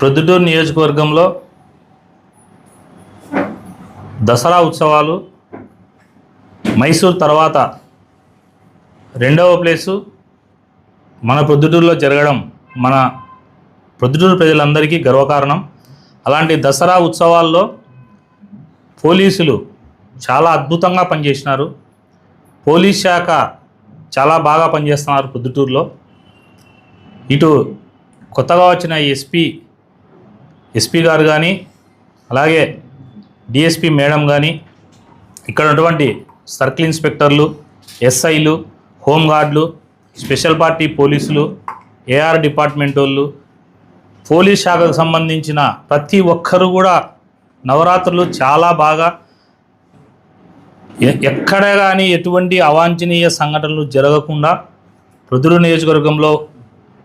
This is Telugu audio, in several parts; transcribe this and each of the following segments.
ప్రొద్దుటూరు నియోజకవర్గంలో దసరా ఉత్సవాలు మైసూర్ తర్వాత రెండవ ప్లేసు మన ప్రొద్దుటూరులో జరగడం మన ప్రొద్దుటూరు ప్రజలందరికీ గర్వకారణం. అలాంటి దసరా ఉత్సవాల్లో పోలీసులు చాలా అద్భుతంగా పనిచేసినారు. పోలీస్ శాఖ చాలా బాగా పనిచేస్తున్నారు ప్రొద్దుటూరులో. ఇటు కొత్తగా వచ్చిన ఎస్పీ ఎస్పీ గారు కానీ అలాగే డిఎస్పి మేడం కానీ ఇక్కడ ఉన్నటువంటి సర్కిల్ ఇన్స్పెక్టర్లు ఎస్ఐలు హోంగార్డులు స్పెషల్ పార్టీ పోలీసులు ఏఆర్ డిపార్ట్మెంట్ వాళ్ళు పోలీస్ శాఖకు సంబంధించిన ప్రతి ఒక్కరు కూడా నవరాత్రులు చాలా బాగా ఎక్కడ కానీ ఎటువంటి అవాంఛనీయ సంఘటనలు జరగకుండా ప్రొద్దురు నియోజకవర్గంలో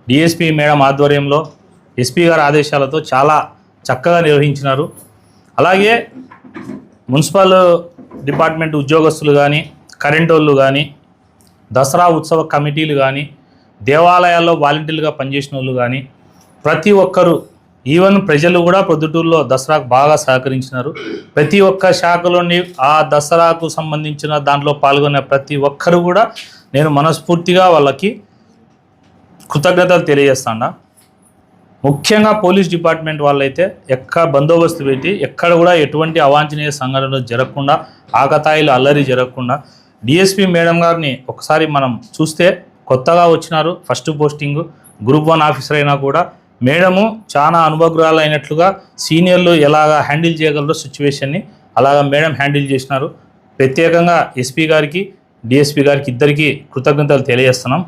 డిఎస్పి మేడం ఆధ్వర్యంలో ఎస్పీ గారి ఆదేశాలతో చాలా చక్కగా నిర్వహించినారు. అలాగే మున్సిపల్ డిపార్ట్మెంట్ ఉద్యోగస్తులు కానీ కరెంటు వాళ్ళు కానీ దసరా ఉత్సవ కమిటీలు కానీ దేవాలయాల్లో వాలంటీర్లుగా పనిచేసిన వాళ్ళు కానీ ప్రతి ఒక్కరు ఈవెన్ ప్రజలు కూడా ప్రొద్దుటూరులో దసరాకు బాగా సహకరించినారు. ప్రతి ఒక్క శాఖలోని ఆ దసరాకు సంబంధించిన దాంట్లో పాల్గొనే ప్రతి ఒక్కరు కూడా నేను మనస్ఫూర్తిగా వాళ్ళకి కృతజ్ఞతలు తెలియజేస్తాను. ముఖ్యంగా పోలీస్ డిపార్ట్మెంట్ వాళ్ళైతే ఎక్కడ బందోబస్తు పెట్టి ఎక్కడ కూడా ఎటువంటి అవాంఛనీయ సంఘటనలు జరగకుండా ఆకతాయిలు అల్లరి జరగకుండా డిఎస్పి మేడం గారిని ఒకసారి మనం చూస్తే కొత్తగా వచ్చినారు first posting group one officer అయినా కూడా. మేడము చాలా అనుభవగ్రహాలు అయినట్లుగా సీనియర్లు ఎలాగా హ్యాండిల్ చేయగలరో సిచ్యువేషన్ని అలాగా మేడం హ్యాండిల్ చేసినారు. ప్రత్యేకంగా ఎస్పీ గారికి డిఎస్పీ గారికి ఇద్దరికీ కృతజ్ఞతలు తెలియజేస్తున్నాం.